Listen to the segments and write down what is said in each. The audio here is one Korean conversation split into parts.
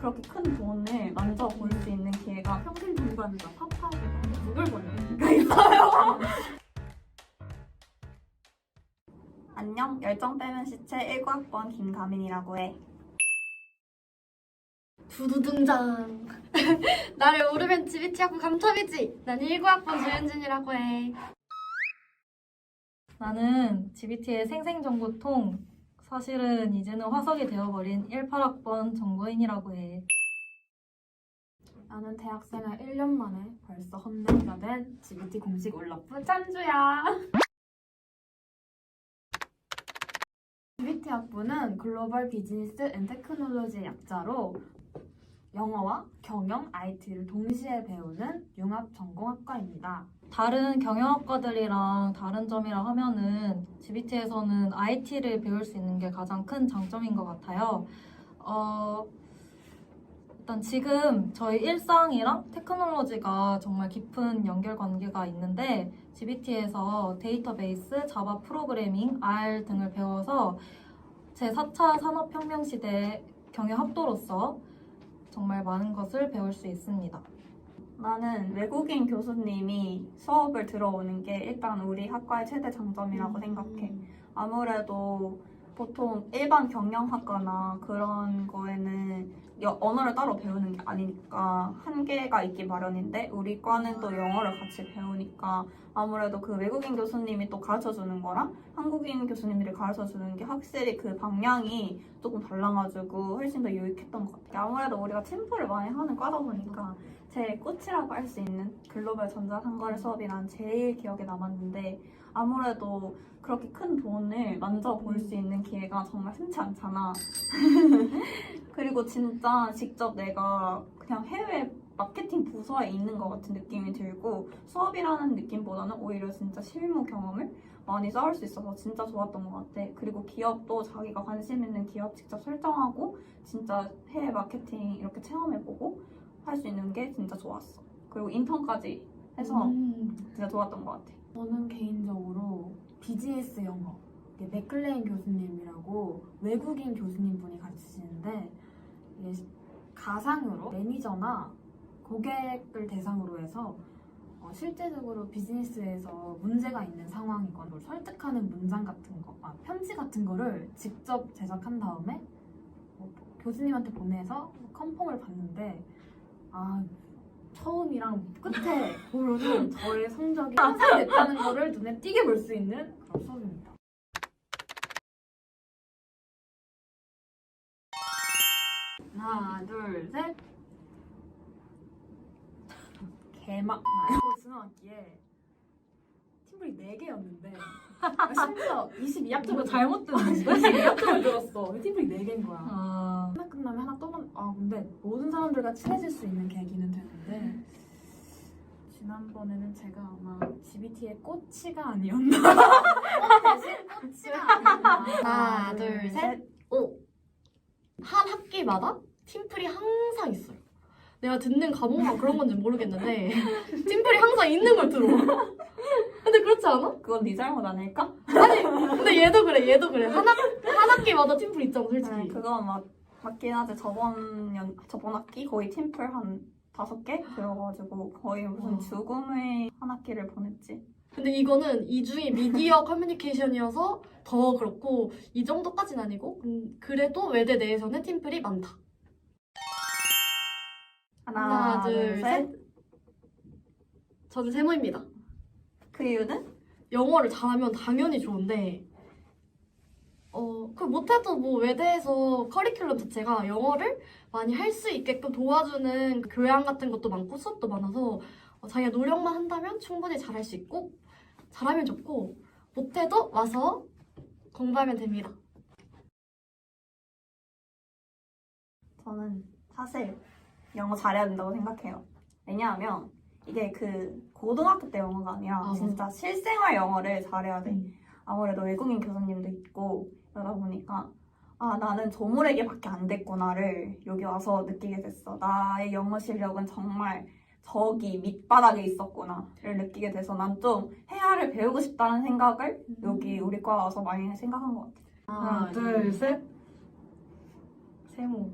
그렇게 큰 돈을 만져볼 수 있는 기회가 평생 공부하면서 팝하고 누굴 보는 가 있어요. 안녕, 열정 빼면 시체 19학번 김가민이라고 해. 두두등장. 나를 오르면 GBT하고 감점이지. 난 19학번 조현진이라고 해. 나는 GBT의 생생정보통 사실은 이제는 화석이 되어버린 18학번 정보인이라고 해. 나는 대학생활 1년 만에 벌써 헌내가 된 GBT 공식 올라프 짠주야 GBT 학부는 글로벌 비즈니스 앤 테크놀로지의 약자로 영어와 경영, IT를 동시에 배우는 융합 전공학과입니다. 다른 경영학과들이랑 다른 점이라 하면은 GBT에서는 IT를 배울 수 있는 게 가장 큰 장점인 것 같아요. 어, 일단 지금 저희 일상이랑 테크놀로지가 정말 깊은 연결 관계가 있는데 GBT에서 데이터베이스, 자바 프로그래밍, R 등을 배워서 제 4차 산업혁명 시대 경영학도로서 정말 많은 것을 배울 수 있습니다. 나는 외국인 교수님이 수업을 들어오는 게 일단 우리 학과의 최대 장점이라고 생각해. 아무래도 보통 일반 경영학과나 그런 거에는 여- 언어를 따로 배우는 게 아니니까 한계가 있기 마련인데 우리 과는 또 영어를 같이 배우니까 아무래도 그 외국인 교수님이 또 가르쳐 주는 거랑 한국인 교수님들이 가르쳐 주는 게 확실히 그 방향이 조금 달라가지고 훨씬 더 유익했던 것 같아요. 아무래도 우리가 팀플을 많이 하는 과다 보니까 제 꽃이라고 할 수 있는 글로벌 전자상거래 수업이 난 제일 기억에 남았는데 아무래도 그렇게 큰 돈을 만져볼 수 있는 기회가 정말 흔치 않잖아. 그리고 진짜 직접 내가 그냥 해외 마케팅 부서에 있는 것 같은 느낌이 들고 수업이라는 느낌보다는 오히려 진짜 실무 경험을 많이 쌓을 수 있어서 진짜 좋았던 것 같아. 그리고 기업도 자기가 관심 있는 기업 직접 설정하고 진짜 해외 마케팅 이렇게 체험해보고 할 수 있는 게 진짜 좋았어. 그리고 인턴까지 해서 음. 진짜 좋았던 것 같아. 저는 개인적으로 비즈니스 영어 맥클레인 교수님이라고 외국인 교수님 분이 가르치시는데 가상으로 매니저나 고객을 대상으로 해서 어, 실제적으로 비즈니스에서 문제가 있는 상황이건 뭘 설득하는 문장 같은 거, 아, 편지 같은 거를 직접 제작한 다음에 뭐 교수님한테 보내서 컨펌을 받는데 아 처음이랑 끝에 보면은 저의 성적이 향상이 됐다는 거를 눈에 띄게 볼 수 있는 개막 나요. 지난 학기에 팀플이 4개였는데 심지어 22학점을 뭐 잘못 듣는데? 22학점을 들었어. 팀플이 4개인 거야. 아, 하나 끝나면 하나 또 만 아 근데 모든 사람들과 친해질 수 있는 계기는 되는데 지난번에는 제가 아마 GBT의 꼬치가 아니었나 대신 꼬치가 아니었나 하나 둘 셋 오 한 학기마다 팀플이 항상 있어요 내가 듣는 과목만 그런 건지 모르겠는데 팀플이 항상 있는 걸 들어 근데 그렇지 않아? 그건 네 잘못 아닐까? 아니 근데 얘도 그래 얘도 그래 한, 학, 한 학기마다 팀플 있잖아 솔직히 네, 그건 막 맞긴 하지. 저번 연 저번 학기 거의 팀플 한 다섯 개 들어가지고 거의 무슨 와. 죽음의 한 학기를 보냈지. 근데 이거는 이중이 미디어 커뮤니케이션이어서 더 그렇고 이 정도까지는 아니고 음, 그래도 외대 내에서는 팀플이 많다. 하나, 둘, 셋. 저는 세모입니다. 그 이유는 영어를 잘하면 당연히 좋은데 어, 그 못해도 뭐 외대에서 커리큘럼 자체가 영어를 많이 할 수 있게끔 도와주는 그 교양 같은 것도 많고 수업도 많아서 어, 자기가 노력만 한다면 충분히 잘할 수 있고 잘하면 좋고 못해도 와서 공부하면 됩니다. 저는 사실 영어 잘해야 된다고 생각해요. 왜냐하면 이게 그 고등학교 때 영어가 아니라 아. 진짜 실생활 영어를 잘해야 돼. 음. 아무래도 외국인 교수님도 있고 이러다 보니까 아 나는 조물에게밖에 안 됐구나를 여기 와서 느끼게 됐어. 나의 영어 실력은 정말 저기 밑바닥에 있었구나를 느끼게 돼서 난 좀 해야를 배우고 싶다는 생각을 여기 우리 과 와서 많이 생각한 것 같아. 하나, 둘, 셋. 세모.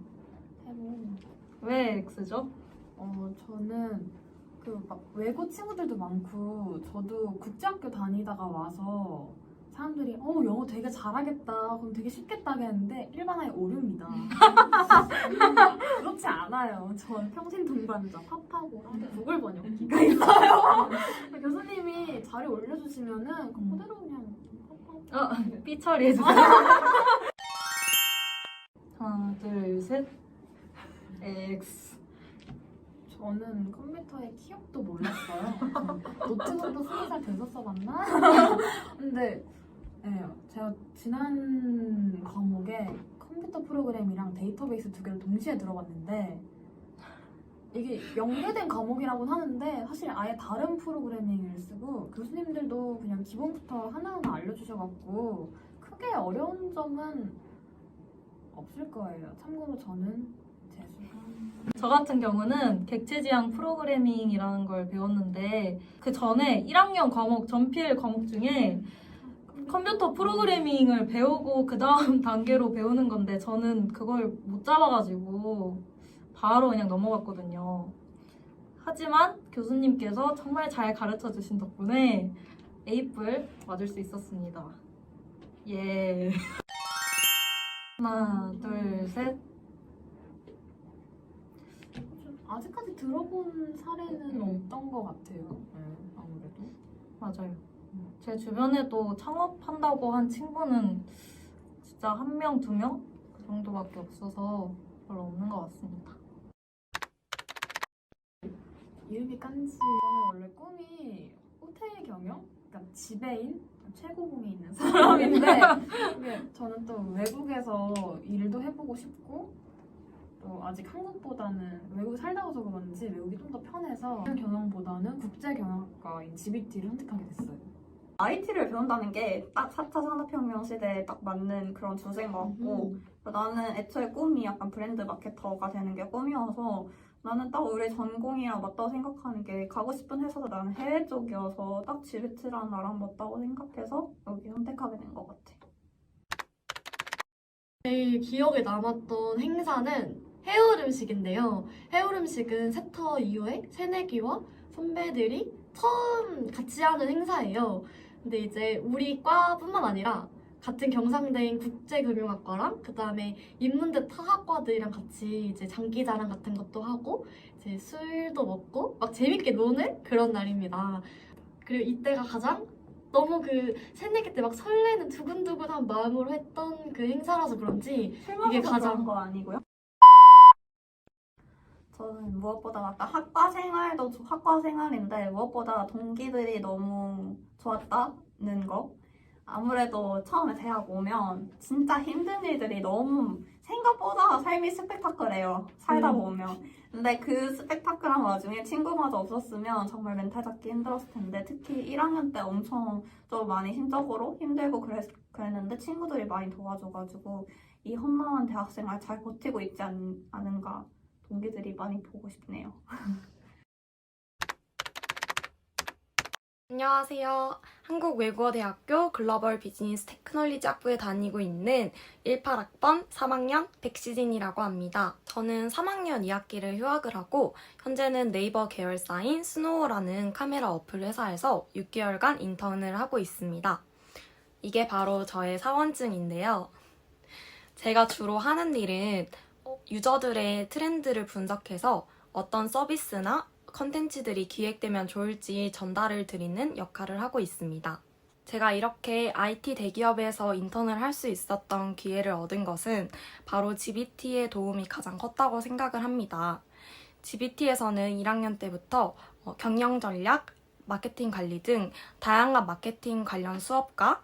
왜 X죠? 어, 저는 그 막 외고 친구들도 많고 저도 국제학교 다니다가 와서 사람들이 어 영어 되게 잘하겠다. 그럼 되게 쉽겠다. 하겠는데 일반화의 오류입니다. 그렇지 않아요. 전 평생 동반자 팝하고 구글 번역기가 있어요. 교수님이 자료 올려주시면은 그대로 그냥 어, 삐 처리해주세요. 하나, 둘, 셋. X. 저는 컴퓨터의 키역도 몰랐어요. 노트북도 스무 살 돼서 써봤나? 근데 네, 제가 지난 과목에 컴퓨터 프로그램이랑 데이터베이스 두 개를 동시에 들어봤는데 이게 연계된 과목이라고는 하는데 사실 아예 다른 프로그래밍을 쓰고 교수님들도 그냥 기본부터 하나하나 알려주셔갖고 크게 어려운 점은 없을 거예요. 참고로 저는 저 같은 경우는 객체지향 프로그래밍이라는 걸 배웠는데 그 전에 1학년 과목 전필 과목 중에 컴퓨터 프로그래밍을 배우고 그 다음 단계로 배우는 건데 저는 그걸 못 잡아가지고 바로 그냥 넘어갔거든요. 하지만 교수님께서 정말 잘 가르쳐 주신 덕분에 A뿔 맞을 수 있었습니다. 예. 하나, 둘, 셋. 아직까지 들어본 사례는 없던 것 같아요. 네, 아무래도. 맞아요. 제 주변에도 창업한다고 한 친구는 진짜 한 명, 두 명? 그 정도밖에 없어서 별로 없는 것 같습니다. 이름이 깐지. 저는 원래 꿈이 호텔 경영? 그러니까 지배인? 최고봉에 있는 사람인데 저는 또 외국에서 일도 해보고 싶고 또 아직 한국보다는 외국에 살다 와서 그런지 외국이 좀 더 편해서 경영보다는 국제 경영학과인 GBT를 선택하게 됐어요. IT를 배운다는 게 딱 4차 산업혁명 시대에 딱 맞는 그런 주제인 것 같고 나는 애초에 꿈이 약간 브랜드 마케터가 되는 게 꿈이어서 나는 딱 우리 전공이랑 맞다고 생각하는 게 가고 싶은 회사도 나는 해외 쪽이어서 딱 GBT랑 나랑 맞다고 생각해서 여기 선택하게 된 것 같아. 제일 기억에 남았던 행사는 해울 음식인데요. 해울 음식은 세터 이후에 새내기와 선배들이 처음 같이 하는 행사예요. 근데 이제 우리 과뿐만 아니라 같은 경상대인 국제금융학과랑 그 다음에 인문대 타학과들이랑 같이 이제 장기자랑 같은 것도 하고 이제 술도 먹고 막 재밌게 노는 그런 날입니다. 그리고 이때가 가장 너무 그 새내기 때 막 설레는 두근두근한 마음으로 했던 그 행사라서 그런지 이게 가장- 거 아니고요? 저는 무엇보다 아까 학과 생활도 조- 학과 생활인데 무엇보다 동기들이 너무 좋았다는 거. 아무래도 처음에 대학 오면 진짜 힘든 일들이 너무 생각보다 삶이 스펙타클해요. 살다 음. 보면. 근데 그 스펙타클한 와중에 친구마저 없었으면 정말 멘탈 잡기 힘들었을 텐데 특히 1학년 때 엄청 좀 많이 심적으로 힘들고 그랬, 그랬는데 친구들이 많이 도와줘가지고 이 험난한 대학생활 잘 버티고 있지 않, 않은가 동기들이 많이 보고 싶네요. 안녕하세요. 한국외국어대학교 글로벌 비즈니스 테크놀리지 학부에 다니고 있는 18학번 3학년 백시진이라고 합니다. 저는 3학년 2학기를 휴학을 하고 현재는 네이버 계열사인 스노우라는 카메라 어플 회사에서 6개월간 인턴을 하고 있습니다. 이게 바로 저의 사원증인데요. 제가 주로 하는 일은 어, 유저들의 트렌드를 분석해서 어떤 서비스나 컨텐츠들이 기획되면 좋을지 전달을 드리는 역할을 하고 있습니다. 제가 이렇게 IT 대기업에서 인턴을 할 수 있었던 기회를 얻은 것은 바로 GBT의 도움이 가장 컸다고 생각을 합니다. GBT에서는 1학년 때부터 어, 경영 전략, 마케팅 관리 등 다양한 마케팅 관련 수업과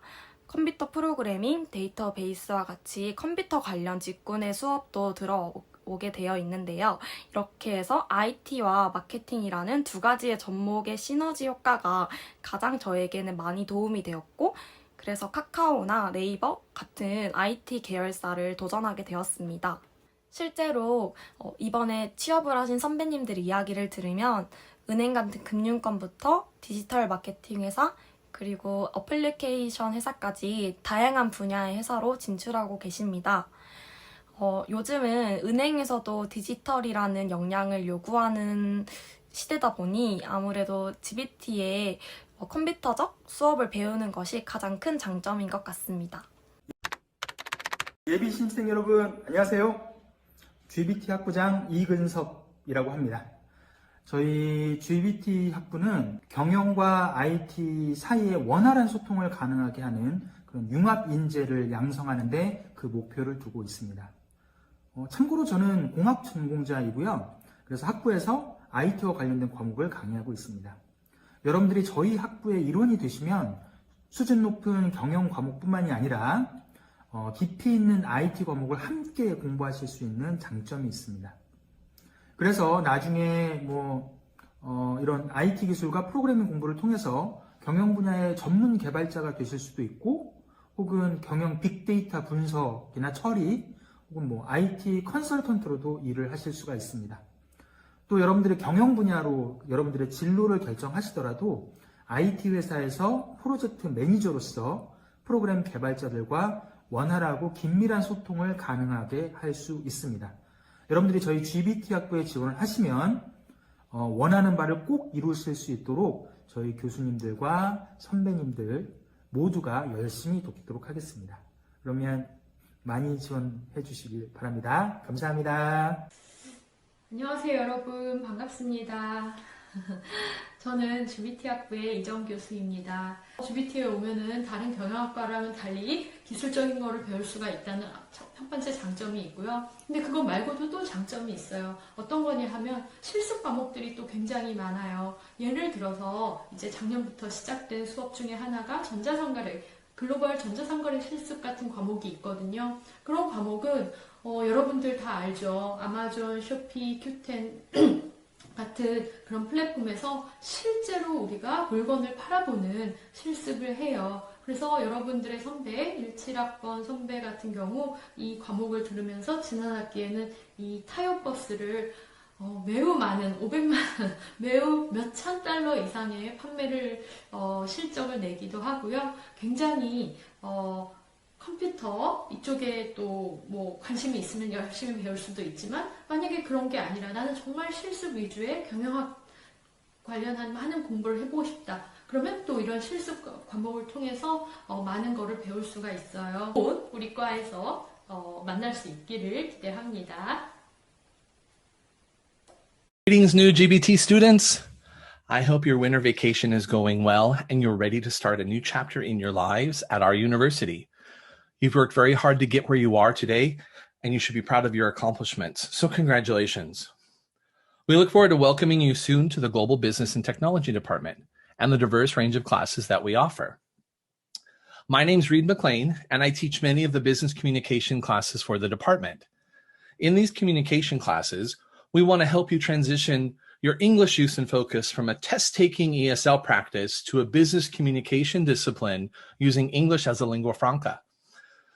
컴퓨터 프로그래밍, 데이터 베이스와 같이 컴퓨터 관련 직군의 수업도 들어오게 되어 있는데요. 이렇게 해서 IT와 마케팅이라는 두 가지의 접목의 시너지 효과가 가장 저에게는 많이 도움이 되었고, 그래서 카카오나 네이버 같은 IT 계열사를 도전하게 되었습니다. 실제로 어, 이번에 취업을 하신 선배님들 이야기를 들으면 은행 같은 금융권부터 디지털 마케팅 회사, 그리고 어플리케이션 회사까지 다양한 분야의 회사로 진출하고 계십니다. 어, 요즘은 은행에서도 디지털이라는 역량을 요구하는 시대다 보니 아무래도 GBT의 어, 컴퓨터적 수업을 배우는 것이 가장 큰 장점인 것 같습니다. 예비 신입생 여러분 안녕하세요. GBT 학부장 이근섭이라고 합니다. 저희 GBT 학부는 경영과 IT 사이의 원활한 소통을 가능하게 하는 그런 융합 인재를 양성하는데 그 목표를 두고 있습니다. 어, 참고로 저는 공학 전공자이고요. 그래서 학부에서 IT와 관련된 과목을 강의하고 있습니다. 여러분들이 저희 학부의 일원이 되시면 수준 높은 경영 과목뿐만이 아니라 어, 깊이 있는 IT 과목을 함께 공부하실 수 있는 장점이 있습니다. 그래서 나중에 뭐 어, 이런 IT 기술과 프로그래밍 공부를 통해서 경영 분야의 전문 개발자가 되실 수도 있고 혹은 경영 빅데이터 분석이나 처리 혹은 뭐 IT 컨설턴트로도 일을 하실 수가 있습니다. 또 여러분들의 경영 분야로 여러분들의 진로를 결정하시더라도 IT 회사에서 프로젝트 매니저로서 프로그램 개발자들과 원활하고 긴밀한 소통을 가능하게 할 수 있습니다. 여러분들이 저희 GBT 학부에 지원을 하시면 어, 원하는 바를 꼭 이루실 수 있도록 저희 교수님들과 선배님들 모두가 열심히 돕도록 하겠습니다. 그러면 많이 지원해 주시길 바랍니다. 감사합니다. 안녕하세요 여러분 반갑습니다. 저는 GBT 학부의 이정 교수입니다. GBT에 오면은 다른 경영학과랑은 달리 기술적인 거를 배울 수가 있다는 첫 번째 장점이 있고요. 근데 그거 말고도 또 장점이 있어요. 어떤 거냐 하면 실습 과목들이 또 굉장히 많아요. 예를 들어서 이제 작년부터 시작된 수업 중에 하나가 전자상거래 글로벌 전자상거래 실습 같은 과목이 있거든요. 그런 과목은 어, 여러분들 다 알죠. 아마존, 쇼피, 큐텐 같은 그런 플랫폼에서 실제로 우리가 물건을 팔아보는 실습을 해요. 그래서 여러분들의 선배, 17학번 선배 같은 경우 이 과목을 들으면서 지난 학기에는 이 타요버스를 어, 매우 많은 500만 원, 매우 몇 천 달러 이상의 판매를 어, 실적을 내기도 하고요. 굉장히 어, 컴퓨터 이쪽에 또 뭐 관심이 있으면 열심히 배울 수도 있지만 만약에 그런 게 아니라 나는 정말 실습 위주의 경영학 관련한 하는 공부를 해보고 싶다. 그러면 또 이런 실습 과목을 통해서 어, 많은 거를 배울 수가 있어요. 곧 우리 과에서 어, 만날 수 있기를 기대합니다. Greetings, new GBT students. I hope your winter vacation is going well and you're ready to start a new chapter in your lives at our university. You've worked very hard to get where you are today, and you should be proud of your accomplishments. So, congratulations. We look forward to welcoming you soon to the Global Business and Technology Department and the diverse range of classes that we offer. My name's Reed McLean, and I teach many of the business communication classes for the department. In these communication classes, we want to help you transition your English use and focus from a test taking ESL practice to a business communication discipline using English as a lingua franca.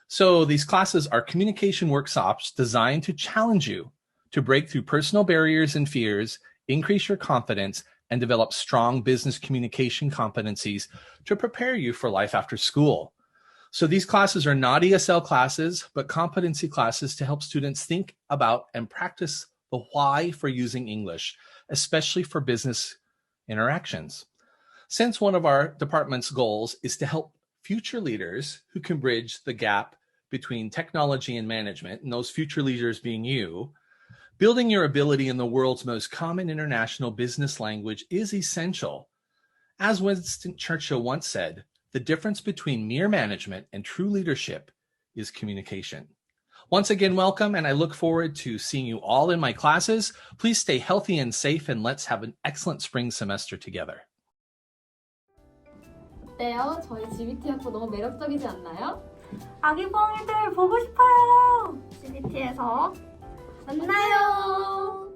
So, these classes are communication workshops designed to challenge you to break through personal barriers and fears, increase your confidence, and develop strong business communication competencies to prepare you for life after school. So, these classes are not ESL classes, but competency classes to help students think about and practice the why for using English, especially for business interactions. Since one of our department's goals is to help future leaders who can bridge the gap between technology and management, and those future leaders being you, building your ability in the world's most common international business language is essential. As Winston Churchill once said, the difference between mere management and true leadership is communication. Once again, welcome, and I look forward to seeing you all in my classes. Please stay healthy and safe, and let's have an excellent spring semester together. 어때요? 저희 GBT 학부 너무 매력적이지 않나요? 아기 뻥이들 보고 싶어요. CBT에서 만나요!